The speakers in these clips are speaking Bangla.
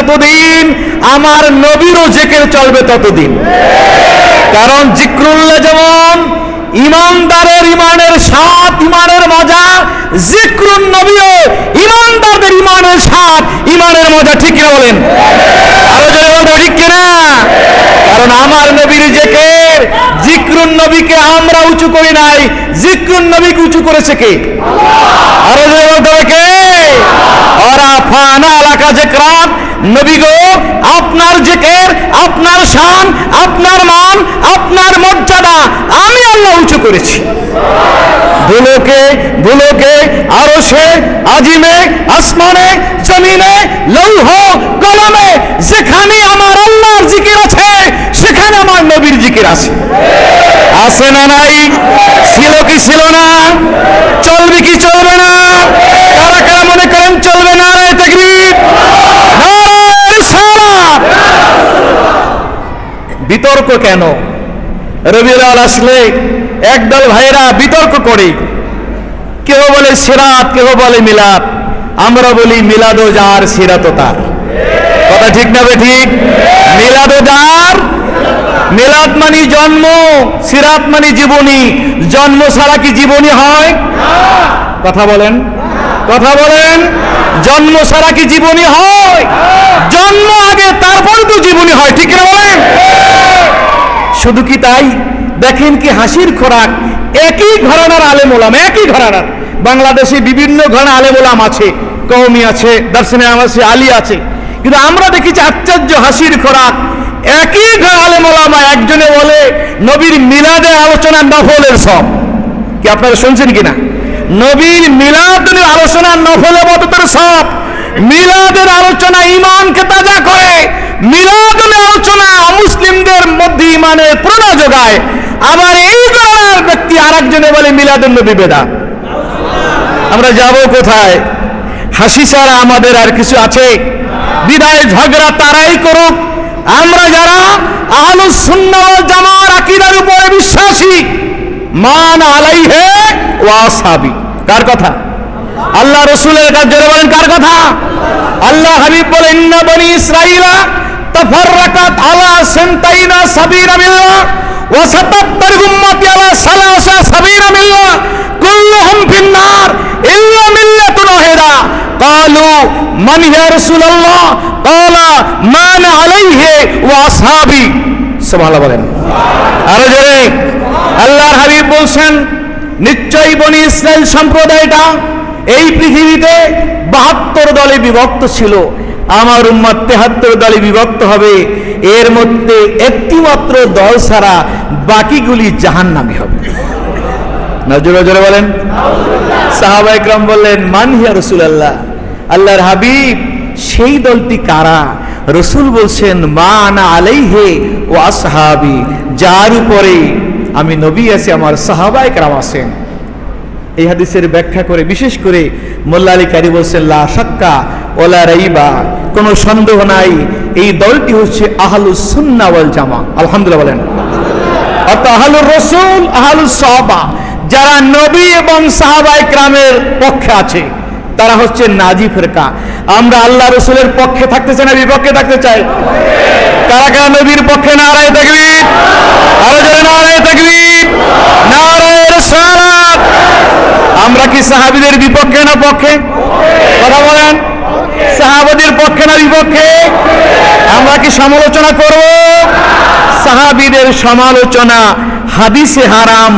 যতদিন আমার নবীরও জেকের চলবে ততদিন। কারণ জিক্রুল্লাহ যেমন ইমানদারের ইমানের স্বাদ, ইমানের মজা, জিক্রুন নবীও ইমানদারদের ইমানের স্বাদ, ইমানের মজা, ঠিক কিনা বলেন? আরও জোরে বলতে ঠিক কিনা? কারণ আমার নবীর জেকের, জিক্রুন নবীকে আমরা উঁচু করি নাই, জিক্রুন নবীকে উঁচু করেছে কে? আরও জোরে বলতে হবে কে? ওরা ফানা এলাকা জেকরাত নবী গো, আপনার জেকের, আপনার শান, আপনার মান, আপনার মর্যাদা আমি আল্লাহ উঁচু করেছি। ধুলোকে ধুলোকে আরও সে আজিমে, আসমানে, জমিনে, লৌহ, কলমে, যেখানে আমার আল্লাহর জিকির আছে, সেখানে আমার নবীর জিকির আছে। আছে না নাই? ছিল কি ছিল না? চলবে কি চলবে না? কারা কারা মনে করেন চলবে না রে তকবীর নারায়ে রিসালাত বিতর্ক কেন? রবিউল আসলে একদল ভাইরা বিতর্ক করে। কেউ বলে সিরাত কেউ বলে মিলাদ। আমরা বলি মিলাদও যার সিরাতও তার। কথা ঠিক না ঠিক? মিলাদও যার মিলাদ মানি জন্ম, সিরাত মানি জীবনী। জন্ম ছাড়া কি জীবনী হয়? কথা বলেন। কথা বলেন, জন্ম ছাড়া কি জীবনী হয়? জন্ম আগে, তারপরে তো জীবনী হয়, ঠিক না বলেন? শুধু কি তাই? দেখেন কি হাসির খোরাক, একই ঘরানার আলেম ওলাম, একই ঘরানার। বাংলাদেশে বিভিন্ন ঘরানা আলেম ওলাম আছে কৌমি আছে দার্শনে আছে আলী আছে। কিন্তু আমরা দেখেছি আশ্চর্য হাসির খোরাক, একই ঘর আলেম ওলামা একজনে বলে, নবীর মিলাদের আলোচনা নফলের সব। কি আপনারা শুনছেন কিনা? নবীর মিলাদের আলোচনা নফলে বদতের সব। মিলাদের আলোচনা ইমানকে তাজা করে। মিলাদের আলোচনা মুসলিমদের মধ্যে ইমানের প্রেরণা যোগায়। আবার এই ধরনের ব্যক্তি আরেকজনে বলে মিলাদুল নবী বেদা। আমরা যাব কোথায়? হাসি ছাড়া আমাদের আর কিছু আছে? বিদায় ঝগড়া তারাই করুক। আমরা যারা আহলুস ওয়াল জামার আকীদার উপরে বিশ্বাসী মান আলাইহে ওয়াসাবি কার কথা আল্লাহ রসুলের কাছে জোরে বলেন কার কথা আল্লাহ হাবিব বলেন ইন্না বনি ইসরাইলা তাফাররাকাত আলা সান্তাইনা সাবিরা মিল্লাহ ওয়া সাতাত্তার উম্মতি আলা সালাসা সাবিরা মিল্লাহ কুল্লুহুম ফিন্নার ইল্লা মিল্লাতুন ওয়াহিদা قالوا من يا رسول الله قال ما انا عليه واصحابي সুবহানাল্লাহ বলেন আরো জোরে আল্লাহর হাবিব বলছেন, নিশ্চয়ই বনি ইসরায়েল সম্প্রদায়টা এই পৃথিবীতে বাহাত্তর দলে বিভক্ত ছিল। আমার উম্মাদ তেহাত্তর দলে বিভক্ত হবে। এর মধ্যে একটি মাত্র দল ছাড়া বাকিগুলি জাহান্নামী হবে। নজরে জোরে বলেন। সাহাবা ইকরাম বললেন, মান হিয়া রসুলাল্লাহ? আল্লাহর হাবিব, সেই দলটি কারা? রসুল বলছেন, মা আনা আলাইহে ও আসহাবি, যার উপরে আমি নবী আছি, আমার সাহাবা ইকরাম আছেন। এই হাদিসের ব্যাখ্যা করে, বিশেষ করে মোল্লা আলী কারি বলছেন, লা সাক্কা ওলা রাইবা। কোনো সন্দেহ নাই, এই দলটি হচ্ছে আহলুস সুন্নাহ ওয়াল জামা। আলহামদুলিল্লাহ বলেন। অর্থাৎ আহলুর রসুল, আহলুস সাহাবা, যারা নবী এবং সাহাবা ইকরামের পক্ষে আছে, তারা হচ্ছে নাজি ফেরকা। আমরা আল্লাহ রসুলের পক্ষে থাকতে চাই না, বিপক্ষে থাকতে চাই? কারা কারা নবীর পক্ষে নারায় তাকবীর আরও জোরে নারায় তাকবীর নারায় রিসালাত আমরা সাহাবীদের বিপক্ষে না পক্ষে? কথা বলেন। সাহাবাদের পক্ষে না বিপক্ষে? আমরা কি সমালোচনা করব? সাহাবিদের সমালোচনা হাদিসে হারাম।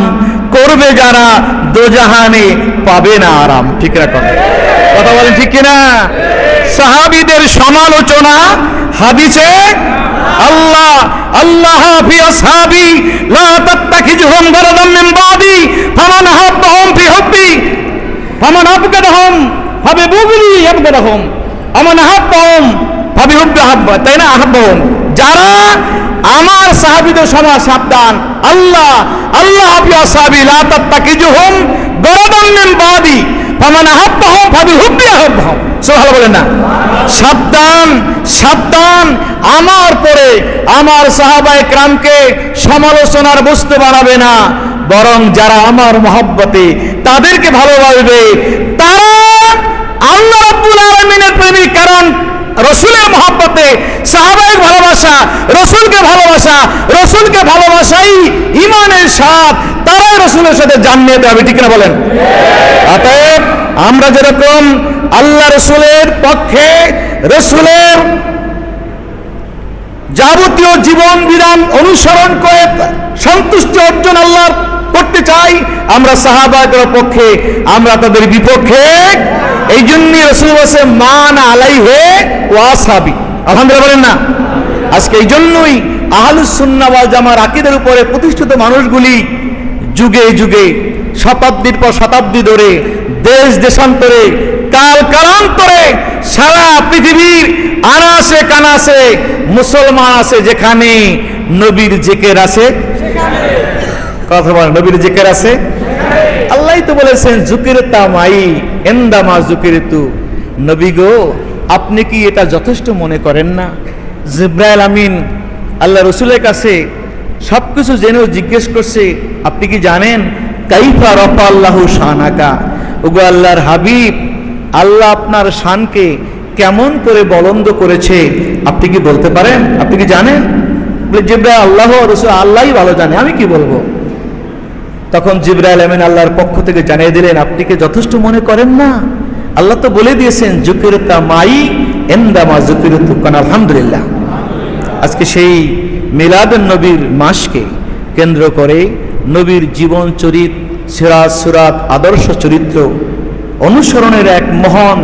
করবে যারা দোজাহানে পাবে না আরাম। ঠিক রাখুন কথা? বলেন ঠিক কিনা? সাহাবিদের সমালোচনা হাদিসে আল্লাহ আল্লাহ ফি আসহাবি লা তাত্তাখিজুহুম গারাদাম মিন বাদি, ফামান হাব্বাহুম ফি ফামান আবগাদাহুম ফাবি বুগলি আবগাদাহুম আমান হাব্বাহুম ফাবি হুব্বি হাব্বা তাই না? আহাব্বাহুম। যারা আমার সাহাবীদের সমাজ সাবধান, আল্লাহ আল্লাহ ফি আসহাবি লা তাত্তাখিজুহুম গারাদাম মিন বাদি। ফামান আহাব্বাহুম, ফাবি হুব্বি আহাব্বাহুম। সুবহানাল্লাহ বলেন না? সাবধান সাবধান। আমার পরে আমার সাহাবায়ে ক্রামকে সমালোচনার বস্তু বানাবে না। বরং যারা আমার মহব্বতে তাদেরকে ভালোবাসবে, তারা আল্লাহ রাব্বুল আলামিনের প্রেমিক, কারণ রসুলের মহাব্বতে সাহাবাহিক ভালোবাসা, রসুলকে ভালোবাসা, রসুলকে ভালোবাসাই ইমানের সাথ তারাই রসুলের সাথে জান্নাতে হবে ঠিক না বলেন? অতএব আমরা যেরকম আল্লাহ রসুলের পক্ষে রসুলের যাবতীয় জীবন বিধান অনুসরণ করে সন্তুষ্টি অর্জন আল্লাহ করতে চাই, আমরা সাহাবাদের পক্ষে, আমরা তাদের বিপক্ষে। এই জন্য রসুল বসে মান আলাই হে ওয়াসাবি আলহামদুলিল্লাহ বলেন না। আজকে এই জন্যই আহলুসুন্না ওয়াল জামার আকিদের উপরে প্রতিষ্ঠিত মানুষগুলি যুগে যুগে, শতাব্দীর পর শতাব্দী ধরে, দেশ দেশান্তরে, কাল কালান্তরে সারা পৃথিবীর আনাসে কানাসে মুসলমান আছে যেখানে নবীর জেকের আছে? কথা বলেন, নবীর জেকের আছে? আল্লাহ তো বলেছেন, জুকির তামাই, এন্দামা জুকির তু। নবী গো, আপনি কি এটা যথেষ্ট মনে করেন না? জিব্রাইল আমিন, আল্লাহ রসুলের কাছে সব কিছু জেনেও জিজ্ঞেস করছে, আপনি কি জানেন? কাইফা রফা আল্লাহ শানাকা। ওগো আল্লাহর হাবিব, আল্লাহ আপনার শানকে কেমন করে বলন্দ করেছে, আপনি কি বলতে পারেন? আপনি কি জানেন? বলে, জিব্রাইল আল্লাহ রসুল আল্লাহই ভালো জানে, আমি কি বলব? তখন জিব্রাইল আমিন আল্লাহর পক্ষ থেকে জানিয়ে দিলেন, আপনি কি যথেষ্ট মনে করেন না? আল্লাহ তো বলে দিয়েছেন জুকিরতা মাই এন্দামা জুকিরতুকান আলহামদুলিল্লাহ। আজকে সেই মিলাদুন নবীর মাসকে কেন্দ্র করে নবীর জীবন চরিত, সিরাজ সুরাত, আদর্শ চরিত্র অনুসরণের এক মহান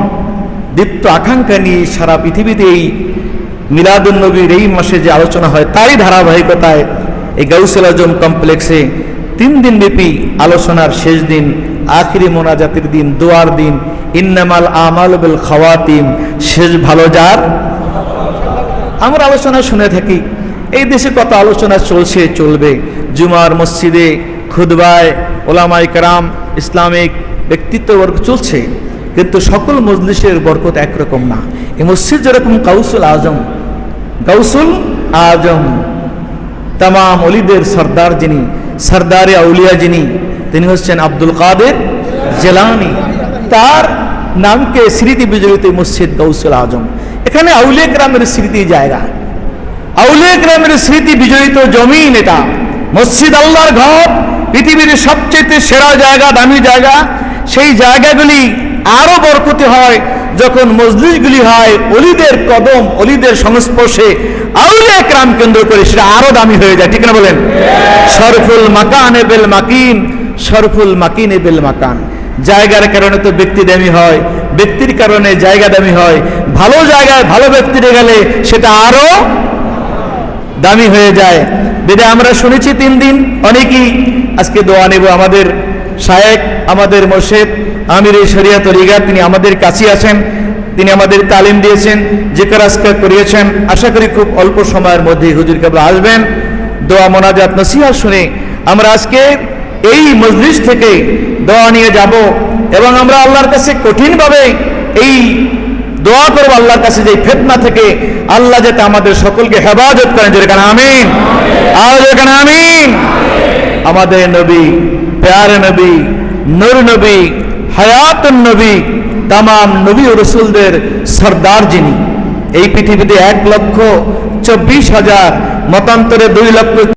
দীপ্ত আকাঙ্ক্ষা নিয়ে সারা পৃথিবীতে এই মিলাদুন নবীর এই মাসে যে আলোচনা হয়, তারই ধারাবাহিকতায় এই গাউসেল আজম কমপ্লেক্সে তিন দিন ব্যাপী আলোচনার শেষ দিন, আখিরি মোনাজাতের দিন, দোয়ার দিন, ইন্নামাল আমাল বিল খাওয়াতিম, শেষ ভালো যার? আমরা আলোচনা শুনে থাকি, এই দেশে কত আলোচনা চলছে, চলবে। জুমার মসজিদে খুদবায় ওলামাই কারাম, ইসলামিক ব্যক্তিত্ববর্গ চলছে। কিন্তু সকল মজলিসের বরকত একরকম না। এই মসজিদ যেরকম কাউসুল আজম, গাউসুল আজম তাম অলিদের সর্দার যিনি, সর্দারে আউলিয়া যিনি, তিনি হচ্ছেন আব্দুল কাদের জেলানি। তার নামকে স্মৃতি বিজড়িত মসজিদ গৌসুল আজম। এখানে আউলিয়া গ্রামের স্মৃতি জায়গা। আউলিয়া গ্রামের স্মৃতি বিজড়িত জমিন এটা। মসজিদ আল্লাহর ঘর, পৃথিবীর সবচেয়ে সেরা জায়গা, দামি জায়গা। সেই জায়গাগুলি আরও বরকতি হয় যখন মসজিদগুলি হয় অলিদের কদম অলিদের সংস্পর্শে আউলিয়া ক্রাম কেন্দ্র করে সেটা আরও দামি হয়ে যায় ঠিক না বলেন? সরফুল মাকান এবেল মাকিন সরফুল মাকিন এবেল মাকান। জায়গার কারণে তো ব্যক্তি দামি হয় ব্যক্তির কারণে জায়গা দামি হয়। ভালো জায়গায় ভালো ব্যক্তিরে গেলে সেটা আরও দামি হয়ে যায়। বেদে আমরা শুনেছি তিন দিন অনেকেই আজকে দোয়া নেব আমাদের শায়েক আমাদের মোর্শেদ আমির শরিয়া তরিগা তিনি আমাদের কাছে আছেন, তিনি আমাদের তালিম দিয়েছেন যে কাজটা করিয়েছেন। আশা করি খুব অল্প সময়ের মধ্যে হুজুর কাবলা আসবেন। দোয়া, মোনাজাত নসিহা শুনে আমরা আজকে এই মজলিস থেকে দোয়া নিয়ে যাব এবং আমরা আল্লাহর কাছে কঠিনভাবে এই দোয়া করব, আল্লাহর কাছে যে ফেতনা থেকে আল্লাহ যাতে আমাদের সকলকে হেফাজত করেন। যেখানে আমিন। আর যেখানে আমিন। আমাদের নবী প্যারে নবী নূর নবী হায়াত নবী তাম নবী রসুলদের সর্দার যিনি এই পৃথিবীতে এক লক্ষ চব্বিশ হাজার, মতান্তরে দুই লক্ষ